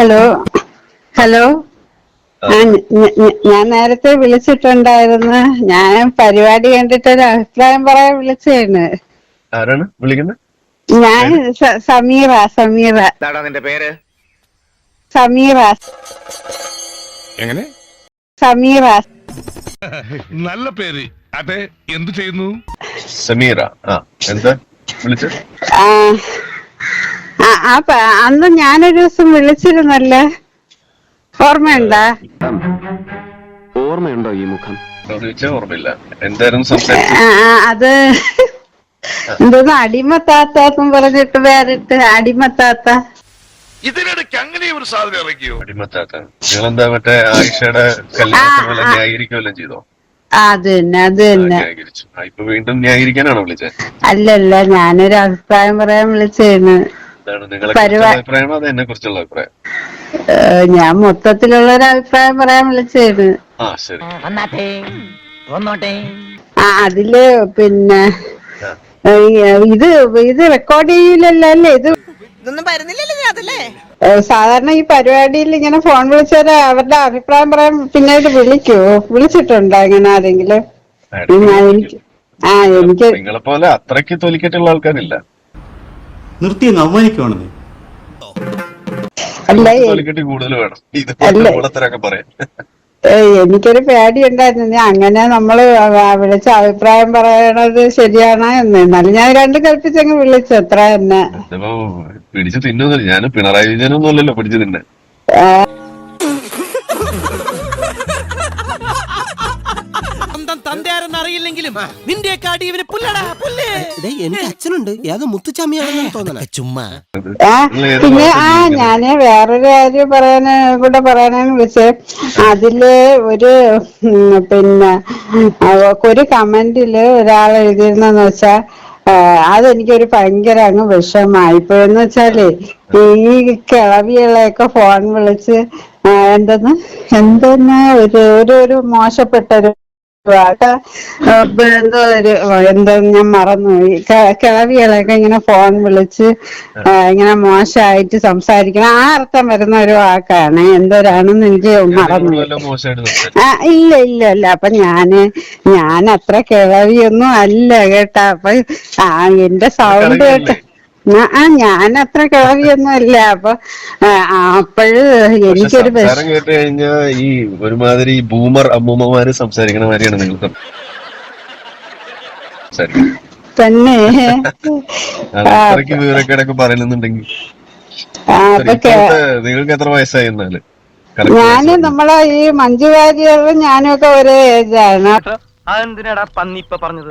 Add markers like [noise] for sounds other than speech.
Hello hello ആ. ഞാൻ നേരത്തെ വിളിച്ചിട്ടുണ്ടായിരുന്നു. ഞാൻ പരിപാടി കണ്ടിട്ട് ഒരു അഭിപ്രായം പറയാൻ വിളിച്ചതാണ് ആരാണ് വിളിക്കുന്നത്? ഞാൻ സമീറ സമീറ. നിന്റെ പേര്? സമീറ. എങ്ങനെ? സമീറ. നല്ല പേര്. അതെ എന്ത് ചെയ്യുന്നു? സമീറ. ആ എന്താ വിളിച്ചത്? ആ ആ, പ- അന്ന് ഞാനൊരു ദിവസം വിളിച്ചിരുന്നല്ലേ? ഓർമ്മയുണ്ടാ? ഓർമ്മയുണ്ടോ ഈ മുഖം? ചോദിച്ചാൽ ഓർമ്മയില്ല. എന്തായാലും സംസാരിച്ചത് ആ, ആ, അത് എന്തോന്ന് അടിമത്താത്താന്നും പറഞ്ഞിട്ട് വേറിട്ട് അടിമത്താത്ത. ഇതിനിടയ്ക്ക് അങ്ങനെ ഒരു സാധനം ഇറക്കിയോ? അടിമത്താത്ത. നിങ്ങളെന്താ മറ്റേ ആയിഷയുടെ കല്യാണത്തിന് പോലെ ന്യായീകരിക്കുമല്ലോ ചെയ്തോ? ആ, അത് തന്നെ അത് ആ, തന്നെ. ന്യായീകരിച്ചു. ആ, ഇപ്പൊ വീണ്ടും ന്യായീകരിക്കാനാണോ വിളിച്ചത്? അല്ലല്ല ഞാനൊരു അഭിപ്രായം പറയാൻ വിളിച്ചേന്ന്. എന്താണ് നിങ്ങളെ അഭിപ്രായം കുറിച്ചുള്ള അഭിപ്രായമാണോ അത് എന്നെ കുറിച്ചുള്ള അഭിപ്രായം. ഏഹ് ഞാൻ മൊത്തത്തിലുള്ള ഒരു അഭിപ്രായം പറയാൻ വിളിച്ചേന്ന് ആ ശരി. ആ അതിൽ പിന്നെ ഇത് ഇത് റെക്കോർഡ് ചെയ്യില്ലല്ലോ അല്ലേ? ഇത് ഇതൊന്നും വരുന്നില്ലല്ലോ സാധാരണ ഈ പരിപാടിയിൽ ഇങ്ങനെ ഫോൺ വിളിച്ചാൽ അവരുടെ അഭിപ്രായം പറയാൻ പിന്നീട് വിളിക്കോ? വിളിച്ചിട്ടുണ്ടോ ഇങ്ങനെ ആരെങ്കിലും? ആ എനിക്ക് നിങ്ങളെ പോലെ അത്രയ്ക്ക് തൊലിക്കട്ടുള്ള ആൾക്കാരില്ല. നിർത്തി അങ്ങ് അവമാനിക്കുവാണെന്നേ. അല്ല എനിക്കൊരു പേടി ഉണ്ടായിരുന്നു. ഞാൻ അങ്ങനെ നമ്മൾ വിളിച്ച അഭിപ്രായം പറയണത് ശരിയാണ് എന്ന്. എന്നാലും ഞാൻ രണ്ടും കൽപ്പിച്ചങ്ങ് വിളിച്ചു. എത്ര തന്നെ. പിടിച്ചു തിന്നുന്നില്ല. ഞാൻ പിണറായി വിജയനൊന്നും അല്ലല്ലോ പിടിച്ച് തിന്നെ. [laughs] സ്വന്തം തന്തയാരെന്ന് അറിയില്ലെങ്കിലും നിന്റെയൊക്കെ അടി ഇവന് പുല്ലടാ പുല്ല്. എന്റെ അച്ഛനുണ്ട്. ഏതോ മുത്തുച്ചാമിയാണെന്ന് തോന്നണ. ചുമ്മാ. പിന്നെ ആ? ഞാൻ വേറൊരു കാര്യം പറയാന് കൂടെ പറയാനാണ് വിളിച്ചത് അതിൽ ഒരു പിന്നെ ഒരു കമന്റിൽ ഒരാൾ എഴുതിയിരുന്നെന്ന് വെച്ചാ അതെനിക്കൊരു ഭയങ്കര അങ്ങ് വിഷമായി ഇപ്പോഴെന്ന് വെച്ചാൽ ഈ കിളവികളെയൊക്കെ ഫോൺ വിളിച്ച് ആ, എന്തെന്ന് എന്തെന്ന് ഒരു ഒരു ഒരു മോശപ്പെട്ട ഒരു വാക്ക് ആ, എന്തോ ഒരു എന്തോ ഞാൻ മറന്നുപോയി കിളവികളൊക്കെ ഇങ്ങനെ ഫോൺ വിളിച്ച് ഇങ്ങനെ മോശമായിട്ട് സംസാരിക്കണം. ആ അർത്ഥം വരുന്ന ഒരു വാക്കാണ്. എന്തോരാണെന്ന് എനിക്ക് മറന്നു വല്ലതും ആ ഇല്ല ഇല്ല ഇല്ല. അപ്പൊ ഞാൻ ഞാൻ അത്ര കിളവിയൊന്നും അല്ല കേട്ടാ. അപ്പൊ ആ എന്റെ സൗണ്ട് കേട്ട്? ആ, ഞാൻ അത്ര കിളവിയൊന്നും അല്ല അപ്പൊ അപ്പോഴ് എനിക്കൊരു സംസാരം കേട്ട് കഴിഞ്ഞാ ഈ ഒരുമാതിരി ബൂമർ അമ്മൂമ്മമാര് സംസാരിക്കണ മാതിരിയാണ് നിങ്ങൾക്ക് തന്നെ. [laughs] അത്രയ്ക്ക് വിവരക്കേടൊക്കെ പറയുന്നുണ്ടെങ്കിൽ. നിങ്ങൾക്ക് എത്ര വയസ്സായി എന്നാൽ? ഞാൻ നമ്മളെ ഈ മഞ്ജു വാര്യറും ഞാനും ഒക്കെ ഒരേ ഏജാണ് അതെന്തിനാടാ പന്നി ഇപ്പൊ പറഞ്ഞത്?